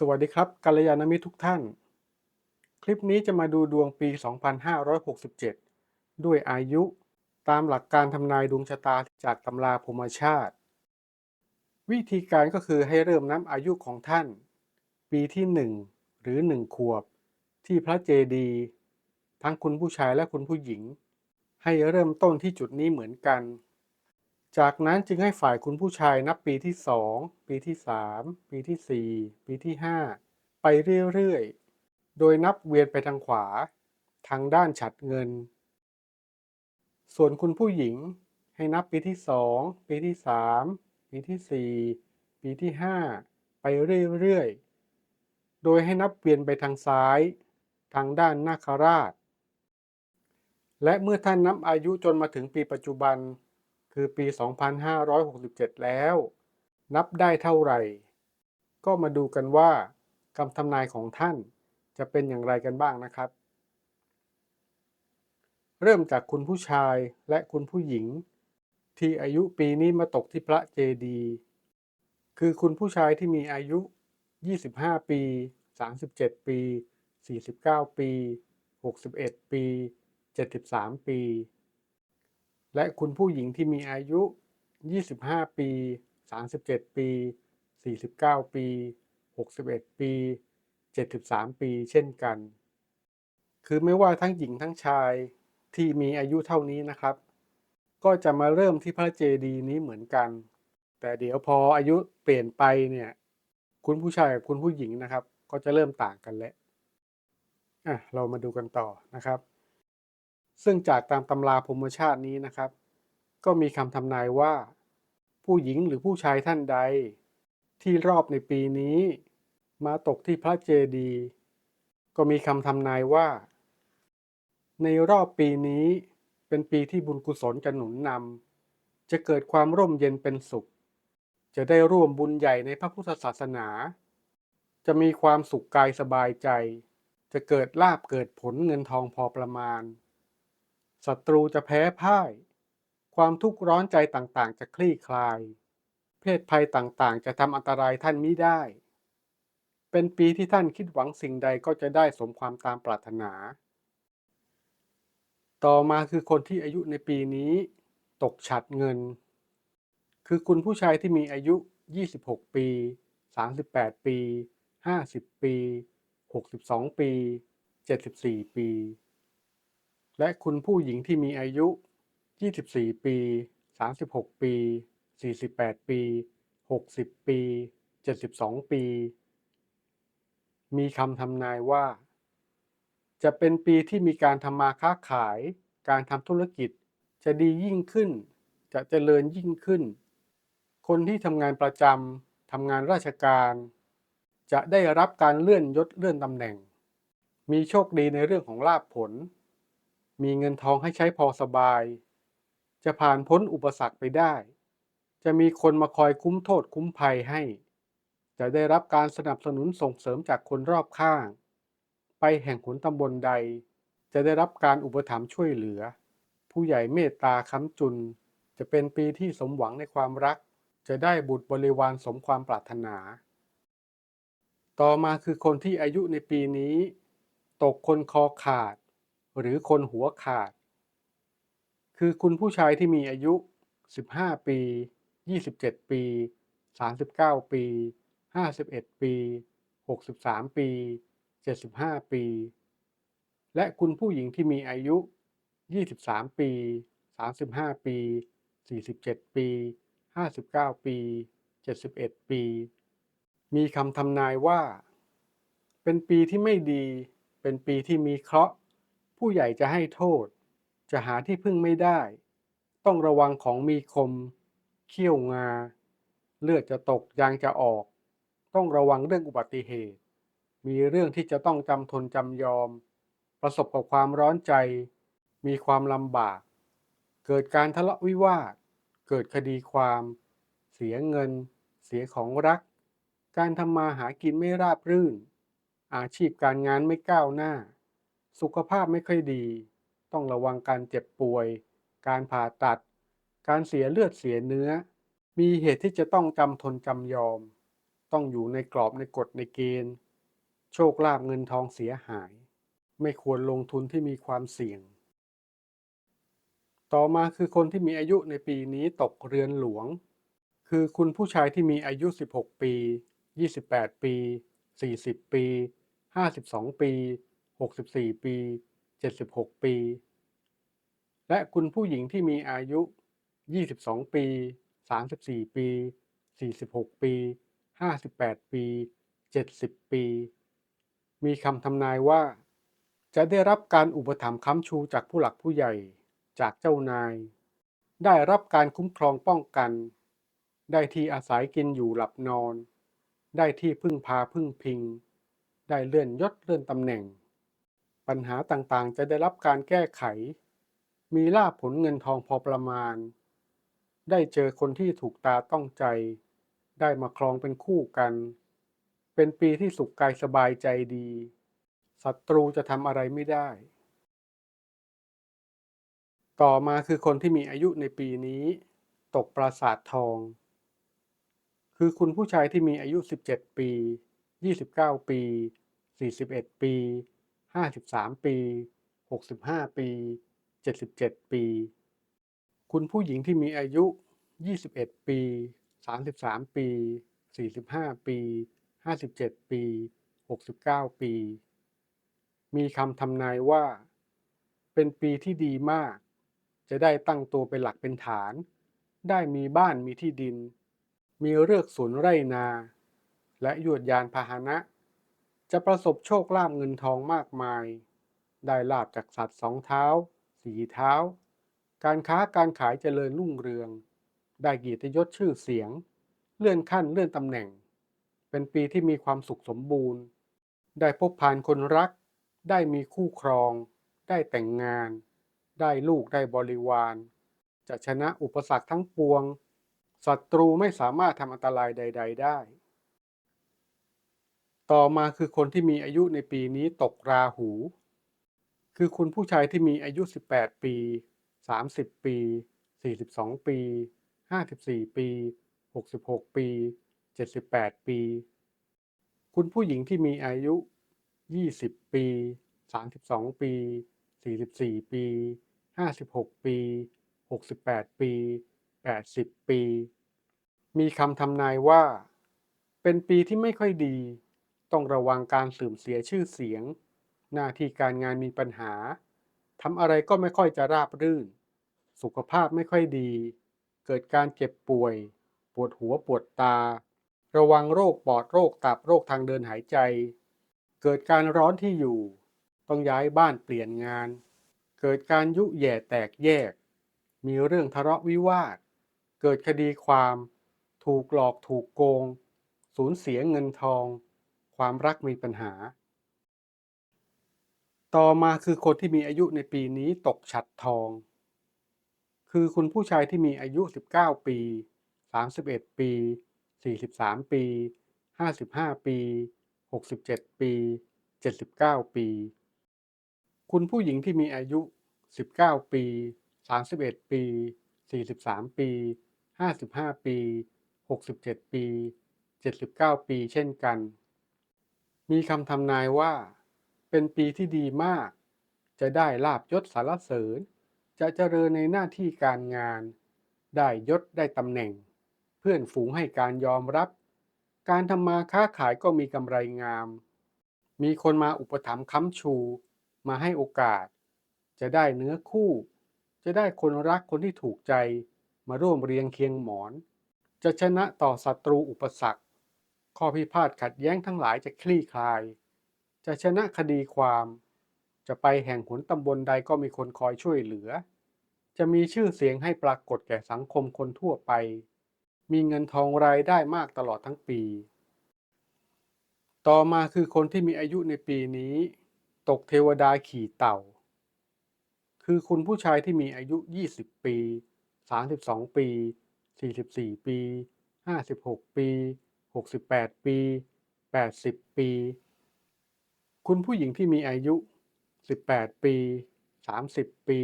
สวัสดีครับกัลยาณมิตรทุกท่าน คลิปนี้จะมาดูดวงปี 2567 ด้วยอายุ ตามหลักการทำนายดวงชะตาจากตำราภูมิชาติ วิธีการก็คือให้เริ่มนับอายุของท่าน ปีที่ 1 หรือ 1 ขวบ ที่พระเจดีทั้งคุณผู้ชายและคุณผู้หญิง ให้เริ่มต้นที่จุดนี้เหมือนกัน จากนั้นจึงให้ฝ่ายคุณผู้ชายนับปีที่ 2 ปีที่ 3 ปีที่ 4 ปีที่ 5 ไปเรื่อยๆ โดยนับเวียนไปทางขวา ทางด้านฉัดเงิน ส่วนคุณผู้หญิงให้นับปีที่ 2 ปีที่ 3 ปีที่ 4 ปีที่ 5 ไปเรื่อยๆ โดยให้นับเวียนไปทางซ้าย ทางด้านนาคราช และเมื่อท่านนับอายุจนมาถึงปีปัจจุบัน คือปี 2567 แล้ว นับได้เท่าไหร่ ก็มาดูกันว่าคำทำนายของท่านจะเป็นอย่างไรกันบ้างนะครับ เริ่มจากคุณผู้ชายและคุณผู้หญิง ที่อายุปีนี้มาตกที่พระเจดีคือคุณผู้ชายที่มีอายุ 25 ปี 37 ปี 49 ปี 61 ปี 73 ปี และคุณผู้หญิงที่มีอายุ 25 ปี 37 ปี 49 ปี 61 ปี 73 ปีเช่นกัน คือไม่ว่าทั้งหญิงทั้งชายที่มีอายุเท่านี้นะครับ ก็จะมาเริ่มที่พระเจดีย์นี้เหมือนกัน แต่เดี๋ยวพออายุเปลี่ยนไปเนี่ยคุณผู้ชายกับคุณผู้หญิงนะครับ ก็จะเริ่มต่างกันแล้วอะเรามาดูกันต่อนะครับ ซึ่งจากตามตำราภูมิชาตินี้นะครับ ก็มีคำทำนายว่า ผู้หญิงหรือผู้ชายท่านใด ที่รอบในปีนี้ มาตกที่พระเจดีย์ก็มีคำทำนายว่า ในรอบปีนี้เป็นปีที่บุญกุศลจะหนุนนำจะเกิดความร่มเย็นเป็นสุข จะได้ร่วมบุญใหญ่ในพระพุทธศาสนา จะมีความสุขกายสบายใจ จะเกิดลาบเกิดผลเงินทองพอประมาณ ศัตรูจะแพ้พ่าย ความทุกข์ร้อนใจต่างๆ จะคลี่คลาย เพศภัยต่างๆ จะทำอันตรายท่านมิได้ เป็นปีที่ท่านคิดหวังสิ่งใดก็จะได้สมความตามปรารถนา ต่อมาคือคนที่อายุในปีนี้ ตกฉัดเงิน คือคุณผู้ชายที่มีอายุ 26 ปี 38 ปี 50 ปี 62 ปี 74 ปี และคุณผู้หญิงที่มีอายุ 24 ปี 36 ปี 48 ปี 60 ปี 72 ปี มีคำทำนายว่า จะเป็นปีที่มีการทำมาค้าขาย การทำธุรกิจจะดียิ่งขึ้น จะเจริญยิ่งขึ้น คนที่ทำงานประจำทำงานราชการ จะได้รับการเลื่อนยศเลื่อนตำแหน่ง มีโชคดีในเรื่องของลาภผล มีเงินทองให้ใช้พอสบาย จะผ่านพ้นอุปสรรคไปได้ จะมีคนมาคอยคุ้มโทษคุ้มภัยให้ จะได้รับการสนับสนุนส่งเสริมจากคนรอบข้าง ไปแห่งขุนตำบลใด จะได้รับการอุปถัมภ์ช่วยเหลือ ผู้ใหญ่เมตตาค้ำจุน จะเป็นปีที่สมหวังในความรัก จะได้บุตรบริวารสมความปรารถนา ต่อมาคือคนที่อายุในปีนี้ ตกคนคอขาด หรือคนหัวขาด คือคุณผู้ชายที่มีอายุ 15 ปี 27 ปี 39 ปี 51 ปี 63 ปี 75 ปี และคุณผู้หญิงที่มีอายุ 23 ปี 35 ปี 47 ปี 59 ปี 71 ปี มีคำทำนายว่า เป็นปีที่ไม่ดี เป็นปีที่มีเคราะห์ ผู้ใหญ่จะให้โทษ จะหาที่พึ่งไม่ได้ ต้องระวังของมีคม เขี้ยวงา เลือดจะตกยางจะออก ต้องระวังเรื่องอุบัติเหตุ มีเรื่องที่จะต้องจำทนจำยอม ประสบกับความร้อนใจ มีความลำบาก เกิดการทะเลาะวิวาท เกิดคดีความ เสียเงิน เสียของรัก การทำมาหากินไม่ราบรื่น อาชีพการงานไม่ก้าวหน้า สุขภาพไม่ค่อยดี ต้องระวังการเจ็บป่วย การผ่าตัด การเสียเลือดเสียเนื้อ มีเหตุที่จะต้องจำทนจำยอม ต้องอยู่ในกรอบในกฎในเกณฑ์ โชคลาภเงินทองเสียหาย ไม่ควรลงทุนที่มีความเสี่ยง ต่อมาคือคนที่มีอายุในปีนี้ตกเรือนหลวง คือคุณผู้ชายที่มีอายุ 16 ปี 28 ปี 40 ปี 52 ปี 64 ปี 76 ปี และคุณผู้หญิงที่มีอายุ 22 ปี 34 ปี 46 ปี 58 ปี 70 ปี มีคำทำนายว่า จะได้รับการอุปถัมภ์ค้ำชูจากผู้หลักผู้ใหญ่ จากเจ้านาย ได้รับการคุ้มครองป้องกัน ได้ที่อาศัยกินอยู่หลับนอน ได้ที่พึ่งพาพึ่งพิง ได้เลื่อนยศเลื่อนตำแหน่ง ปัญหาต่างๆ จะได้รับการแก้ไข มีลาภผลเงินทองพอประมาณ ได้เจอคนที่ถูกตาต้องใจ ได้มาครองเป็นคู่กัน เป็นปีที่สุขกายสบายใจดี ศัตรูจะทำอะไรไม่ได้ ต่อมาคือคนที่มีอายุในปีนี้ ตกปราสาททอง คือคุณผู้ชายที่มีอายุ 17 ปี 29 ปี 41 ปี 53ปี65ปี77ปี คุณผู้หญิงที่มีอายุ21ปี33ปี45ปี57ปี69ปี มีคำทำนายว่า เป็นปีที่ดีมาก จะได้ตั้งตัวเป็นหลักเป็นฐาน ได้มีบ้านมีที่ดิน มีเลือกสวนไร่นา และยวดยานพาหนะ จะประสบโชคลาภเงินทองมากมาย ได้ลาบจากสัตว์สองเท้า สีเท้า การค้าการขายเจริญรุ่งเรือง ได้เกียรติยศชื่อเสียง เลื่อนขั้นเลื่อนตำแหน่ง เป็นปีที่มีความสุขสมบูรณ์ ได้พบผ่านคนรัก ได้มีคู่ครอง ได้แต่งงาน ได้ลูกได้บริวาร จะชนะอุปสรรคทั้งปวงศัตรูไม่สามารถทำอันตรายใด ๆ ได้ ต่อมาคือคนที่มีอายุในปีนี้ตกราหู คือคุณผู้ชายที่มีอายุ 18 ปี 30 ปี 42 ปี 54 ปี 66 ปี 78 ปี คุณผู้หญิงที่มีอายุ 20 ปี 32 ปี 44 ปี 56 ปี 68 ปี 80 ปี มีคำทำนายว่า เป็นปีที่ไม่ค่อยดี ต้องระวังการเสื่อมเสียชื่อเสียง หน้าที่การงานมีปัญหาทำอะไรก็ไม่ค่อยจะราบรื่น สุขภาพไม่ค่อยดี เกิดการเจ็บป่วย ปวดหัวปวดตา ระวังโรคปอดโรคตับโรคทางเดินหายใจ เกิดการร้อนที่อยู่ ต้องย้ายบ้านเปลี่ยนงาน เกิดการยุแย่แตกแยก มีเรื่องทะเลาะวิวาท เกิดคดีความ ถูกหลอกถูกโกง สูญเสียเงินทอง ความรักมีปัญหา ต่อมาคือคนที่มีอายุในปีนี้ตกฉัดทอง คือคุณผู้ชายที่มีอายุ 19 ปี 31 ปี 43 ปี 55 ปี 67 ปี 79 ปี คุณผู้หญิงที่มีอายุ 19 ปี 31 ปี 43 ปี 55 ปี 67 ปี 79 ปี เช่นกัน มีคำทำนายว่า เป็นปีที่ดีมาก จะได้ลาบยศสารเสริญ จะเจริญในหน้าที่การงาน ได้ยศได้ตำแหน่ง เพื่อนฝูงให้การยอมรับ การทำมาค้าขายก็มีกำไรงาม มีคนมาอุปถัมภ์ค้ำชู มาให้โอกาส จะได้เนื้อคู่ จะได้คนรักคนที่ถูกใจ มาร่วมเรียงเคียงหมอน จะชนะต่อศัตรูอุปสรรค ข้อพิพาทขัดแย้งทั้งหลายจะคลี่คลาย จะชนะคดีความ จะไปแห่งหนตำบลใดก็มีคนคอยช่วยเหลือ จะมีชื่อเสียงให้ปรากฏแก่สังคมคนทั่วไป มีเงินทองรายได้มากตลอดทั้งปี ต่อมาคือคนที่มีอายุในปีนี้ ตกเทวดาขี่เต่า คือคุณผู้ชายที่มีอายุ 20 ปี 32 ปี 44 ปี 56 ปี 68 ปี 80 ปี คุณผู้หญิงที่มีอายุ 18 ปี 30 ปี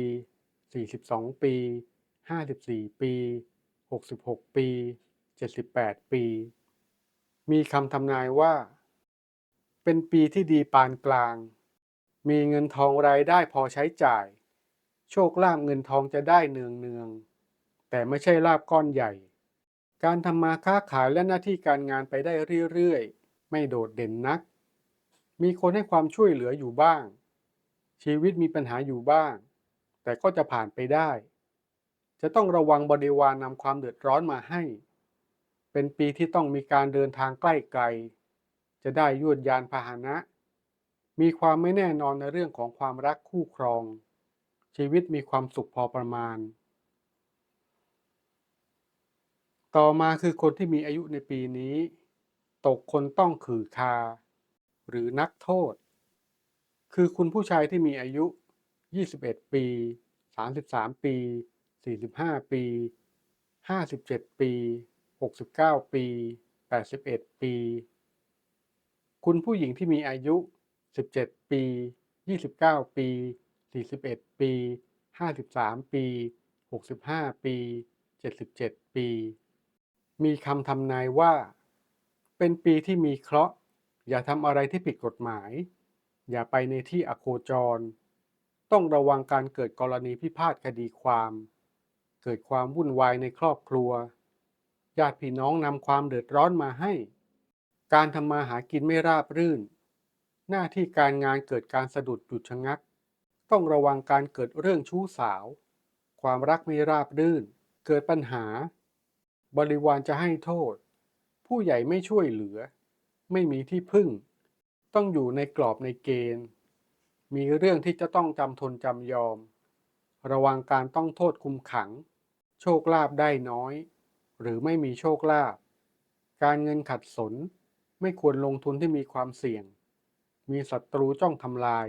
42 ปี 54 ปี 66 ปี 78 ปี มีคำทำนายว่า เป็นปีที่ดีปานกลาง มีเงินทองรายได้พอใช้จ่าย โชคลาภเงินทองจะได้เนืองเนืองแต่ไม่ใช่ลาบก้อนใหญ่ การทำมาค้าขายและหน้าที่การงานไปได้เรื่อยๆ ไม่โดดเด่นนัก มีคนให้ความช่วยเหลืออยู่บ้าง ชีวิตมีปัญหาอยู่บ้าง แต่ก็จะผ่านไปได้ จะต้องระวังบริวารนำความเดือดร้อนมาให้ เป็นปีที่ต้องมีการเดินทางใกล้ไกล จะได้ยวดยานพาหนะ มีความไม่แน่นอนในเรื่องของความรักคู่ครอง ชีวิตมีความสุขพอประมาณ ต่อมาคือคนที่มีอายุในปีนี้ ตกคนต้องขือคา หรือนักโทษ คือคุณผู้ชายที่มีอายุ 21 ปี 33 ปี 45 ปี 57 ปี 69 ปี 81 ปี คุณผู้หญิงที่มีอายุ 17 ปี 29 ปี 41 ปี 53 ปี 65 ปี 77 ปี มีคำทำนายว่า เป็นปีที่มีเคราะห์ อย่าทำอะไรที่ผิดกฎหมาย อย่าไปในที่อโคจร ต้องระวังการเกิดกรณีพิพาทคดีความ เกิดความวุ่นวายในครอบครัว ญาติพี่น้องนำความเดือดร้อนมาให้ การทำมาหากินไม่ราบรื่น หน้าที่การงานเกิดการสะดุดหยุดชะงัก ต้องระวังการเกิดเรื่องชู้สาว ความรักไม่ราบรื่น เกิดปัญหา บริวารจะให้โทษ ผู้ใหญ่ไม่ช่วยเหลือ ไม่มีที่พึ่ง ต้องอยู่ในกรอบในเกณฑ์ มีเรื่องที่จะต้องจำทนจำยอม ระวังการต้องโทษคุมขัง โชคลาภได้น้อย หรือไม่มีโชคลาภการเงินขัดสน ไม่ควรลงทุนที่มีความเสี่ยง มีศัตรูจ้องทำลาย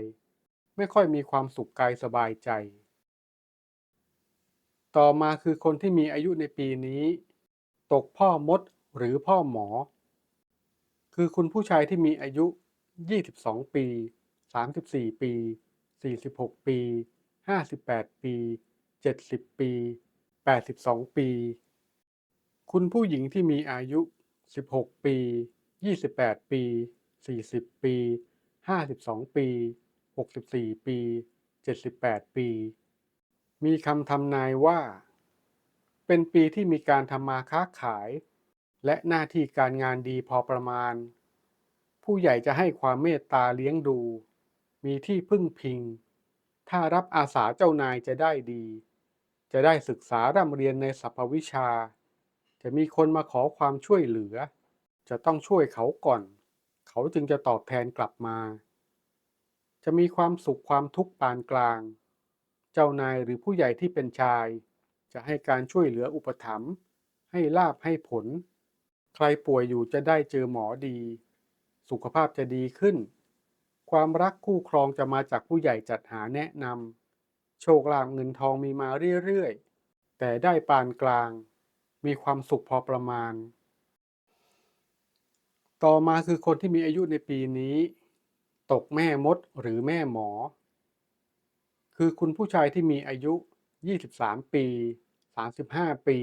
ไม่ค่อยมีความสุขกายสบายใจ ต่อมาคือคนที่มีอายุในปีนี้ ตกพ่อมดหรือพ่อหมอ คือคุณผู้ชายที่มีอายุ 22 ปี 34 ปี 46 ปี 58 ปี 70 ปี 82 ปี คุณผู้หญิงที่มีอายุ 16 ปี 28 ปี 40 ปี 52 ปี 64 ปี 78 ปี มีคำทำนายว่า เป็นปีที่มีการทำมาค้าขาย และหน้าที่การงานดีพอประมาณ ผู้ใหญ่จะให้ความเมตตาเลี้ยงดู มีที่พึ่งพิง ถ้ารับอาสาเจ้านายจะได้ดี จะได้ศึกษาร่ำเรียนในสรรพวิชา จะมีคนมาขอความช่วยเหลือ จะต้องช่วยเขาก่อน เขาจึงจะตอบแทนกลับมา จะมีความสุขความทุกข์ปานกลาง เจ้านายหรือผู้ใหญ่ที่เป็นชาย จะให้การช่วยเหลืออุปถัมภ์ให้ลาบให้ผล ใครป่วยอยู่จะได้เจอหมอดี สุขภาพจะดีขึ้น ความรักคู่ครองจะมาจากผู้ใหญ่จัดหาแนะนำโชคลาภเงินทองมีมาเรื่อยๆ แต่ได้ปานกลาง มีความสุขพอประมาณ ต่อมาคือคนที่มีอายุในปีนี้ ตกแม่มดหรือแม่หมอ คือคุณผู้ชายที่มีอายุ 23 ปี 35 ปี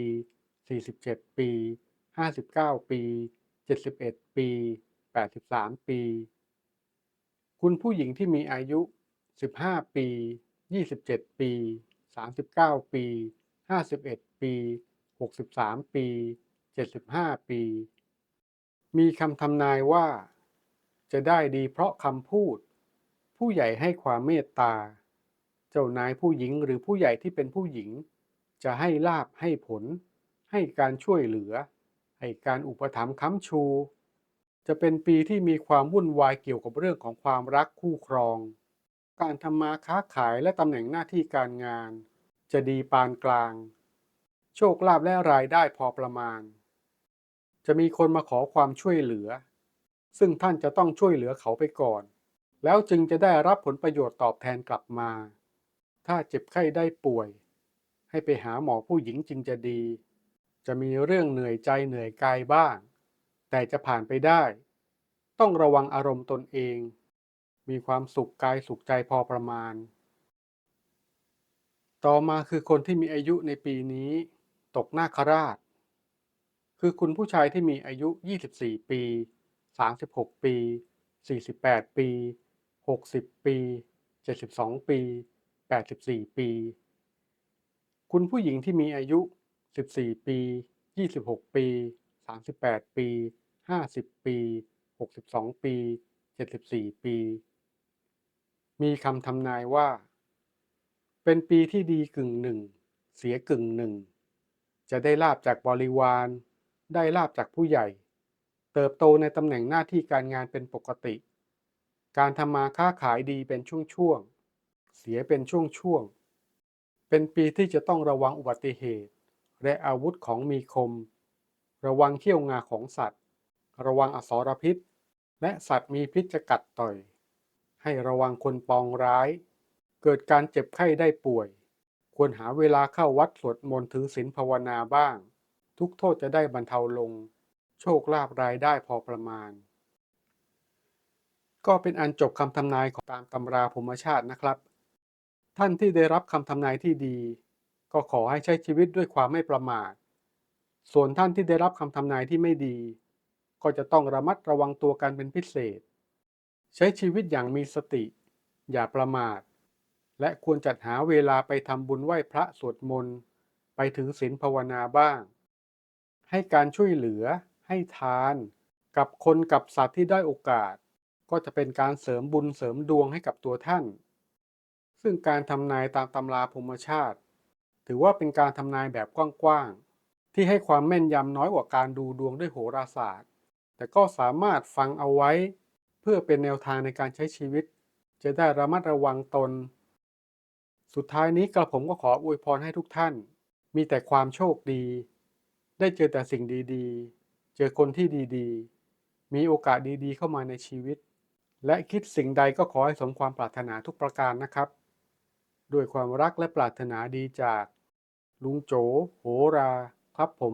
47 ปี 59 ปี 71 ปี 83 ปี คุณผู้หญิงที่มีอายุ 15 ปี 27 ปี 39 ปี 51 ปี 63 ปี 75 ปี มีคำทำนายว่า จะได้ดีเพราะคำพูด ผู้ใหญ่ให้ความเมตตา เจ้านายผู้หญิงหรือผู้ใหญ่ที่เป็นผู้หญิง จะให้ลาบให้ผล ให้การช่วยเหลือ ให้การอุปถัมภ์ค้ำชู จะเป็นปีที่มีความวุ่นวายเกี่ยวกับเรื่องของความรักคู่ครอง การทำมาค้าขายและตำแหน่งหน้าที่การงาน จะดีปานกลาง โชคลาภและรายได้พอประมาณ จะมีคนมาขอความช่วยเหลือ ซึ่งท่านจะต้องช่วยเหลือเขาไปก่อน แล้วจึงจะได้รับผลประโยชน์ตอบแทนกลับมา ถ้าเจ็บไข้ได้ป่วย ให้ไปหาหมอผู้หญิงจึงจะดี จะมีเรื่องเหนื่อยใจเหนื่อยกายบ้าง แต่จะผ่านไปได้ ต้องระวังอารมณ์ตนเอง มีความสุขกายสุขใจพอประมาณ ต่อมาคือคนที่มีอายุในปีนี้ ตกหน้าคราช คือคุณผู้ชายที่มีอายุ 24 ปี 36 ปี 48 ปี 60 ปี 72 ปี 84 ปี คุณผู้หญิงที่มีอายุ 14 ปี 26 ปี 38 ปี 50 ปี 62 ปี 74 ปี มีคำทำนายว่า เป็นปีที่ดีกึ่งหนึ่ง เสียกึ่งหนึ่ง จะได้ลาบจากบริวาร ได้ลาบจากผู้ใหญ่ เติบโตในตำแหน่งหน้าที่การงานเป็นปกติ การทำมาค้าขายดีเป็นช่วงๆ เสียเป็นช่วงๆ เป็นปีที่จะต้องระวังอุบัติเหตุ และอาวุธของมีคม ระวังเขี้ยวงาของสัตว์ ระวังอสรพิษ และสัตว์มีพิษจะกัดต่อย ให้ระวังคนปองร้าย เกิดการเจ็บไข้ได้ป่วย ควรหาเวลาเข้าวัดสวดมนต์ถือศีลภาวนาบ้าง ทุกโทษจะได้บรรเทาลง โชคลาภรายได้พอประมาณ ก็เป็นอันจบคำทำนายของตามตำราภูมิชาตินะครับ ท่านที่ได้รับคำทำนายที่ดี ก็ขอให้ใช้ชีวิตด้วยความไม่ประมาท ส่วนท่านที่ได้รับคำทำนายที่ไม่ดี ก็จะต้องระมัดระวังตัวกันเป็นพิเศษ ใช้ชีวิตอย่างมีสติ อย่าประมาท และควรจัดหาเวลาไปทำบุญไหว้พระสวดมนต์ ไปถึงศีลภาวนาบ้าง ให้การช่วยเหลือ ให้ทาน กับคนกับสัตว์ที่ได้โอกาส ก็จะเป็นการเสริมบุญเสริมดวงให้กับตัวท่าน ซึ่งการทำนายตามตำราภูมิชาติ ถือว่าเป็นการทำนายแบบกว้างๆ ที่ให้ความแม่นยำน้อยกว่าการดูดวงด้วยโหราศาสตร์ แต่ก็สามารถฟังเอาไว้ เพื่อเป็นแนวทางในการใช้ชีวิต จะได้ระมัดระวังตน สุดท้ายนี้กระผมก็ขออวยพรให้ทุกท่าน มีแต่ความโชคดี ได้เจอแต่สิ่งดีๆ เจอคนที่ดีๆ มีโอกาสดีๆ เข้ามาในชีวิต และคิดสิ่งใดก็ขอให้สมความปรารถนาทุกประการนะครับ ด้วยความรักและปรารถนาดีจาก ลุงโจ โหรา ครับผม